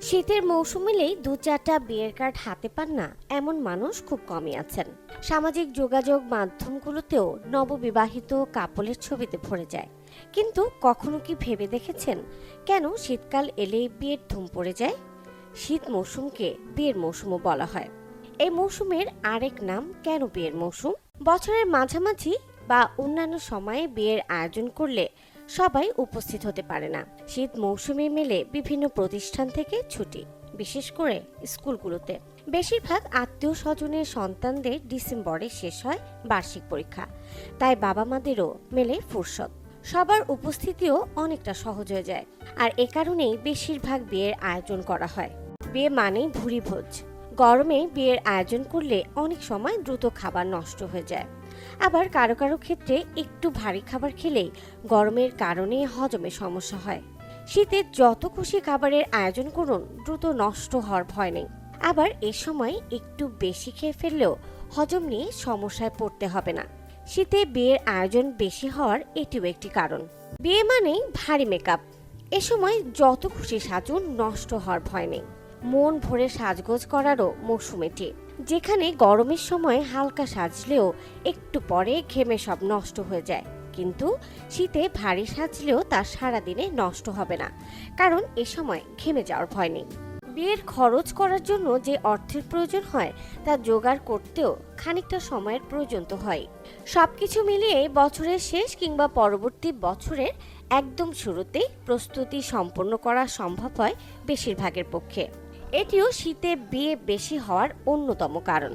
শীতের মৌসুম এলেই দু চারটা বিয়ের কার্ড হাতে পান না এমন মানুষ খুব কমই আছেন। সামাজিক যোগাযোগ মাধ্যমগুলোতেও নববিবাহিত কাপলের ছবিতে ভরে যায়। কিন্তু কখনো কি ভেবে দেখেছেন? কেন শীতকাল এলেই বিয়ের ধুম পড়ে যায়? শীত মৌসুমকে বিয়ের মৌসুমও বলা হয়। এই মৌসুমের আরেক নাম কেন বিয়ের মৌসুম? বছরের মাঝামাঝি বা অন্যান্য সময়ে বিয়ের আয়োজন করলে সবাই উপস্থিত হতে পারে না। শীত মৌসুমে মেলে বিভিন্ন প্রতিষ্ঠান থেকে ছুটি, বিশেষ করে স্কুলগুলোতে। বেশিরভাগ আত্মীয় স্বজনের সন্তানদের ডিসেম্বরে শেষ হয় বার্ষিক পরীক্ষা। তাই বাবা মাদেরও মেলে ফুরসত। সবার উপস্থিতিও অনেকটা সহজ হয়ে যায়। আর এ কারণেই বেশিরভাগ বিয়ের আয়োজন করা হয়। বিয়ে মানেই ভুরি ভোজ। গরমে বিয়ের আয়োজন করলে অনেক সময় দ্রুত খাবার নষ্ট হয়ে যায়। আবার কারও কারও ক্ষেত্রে একটু ভারী খাবার খেলেই গরমের কারণে হজমে সমস্যা হয়। শীতে যত খুশি খাবারের আয়োজন করুন, দ্রুত নষ্ট হওয়ার ভয় নেই। আবার এ সময় একটু বেশি খেয়ে ফেললেও হজম নিয়ে সমস্যায় পড়তে হবে না। শীতে বিয়ের আয়োজন বেশি হওয়ার এটিও একটি কারণ। বিয়ে মানেই ভারী মেকআপ। এ সময় যত খুশি সাজুন, নষ্ট হওয়ার ভয় নেই। মন ভরে সাজগোজ করারও মৌসুম এটি। যেখানে গরমের সময় হালকা সাজলেও একটু পরে ঘেমে সব নষ্ট হয়ে যায়। কিন্তু শীতে ভারী সাজলেও তা সারাদিনে নষ্ট হবে না, কারণ এ সময় ঘেমে যাওয়ার ভয় নেই। বিয়ের খরচ করার জন্য যে অর্থের প্রয়োজন হয়, তা জোগাড় করতেও খানিকটা সময়ের প্রয়োজন তো হয়। সব কিছু মিলিয়ে বছরের শেষ কিংবা পরবর্তী বছরের একদম শুরুতেই প্রস্তুতি সম্পন্ন করা সম্ভব হয় বেশিরভাগের পক্ষে। এটিও শীতে বিয়ে বেশি হওয়ার অন্যতম কারণ।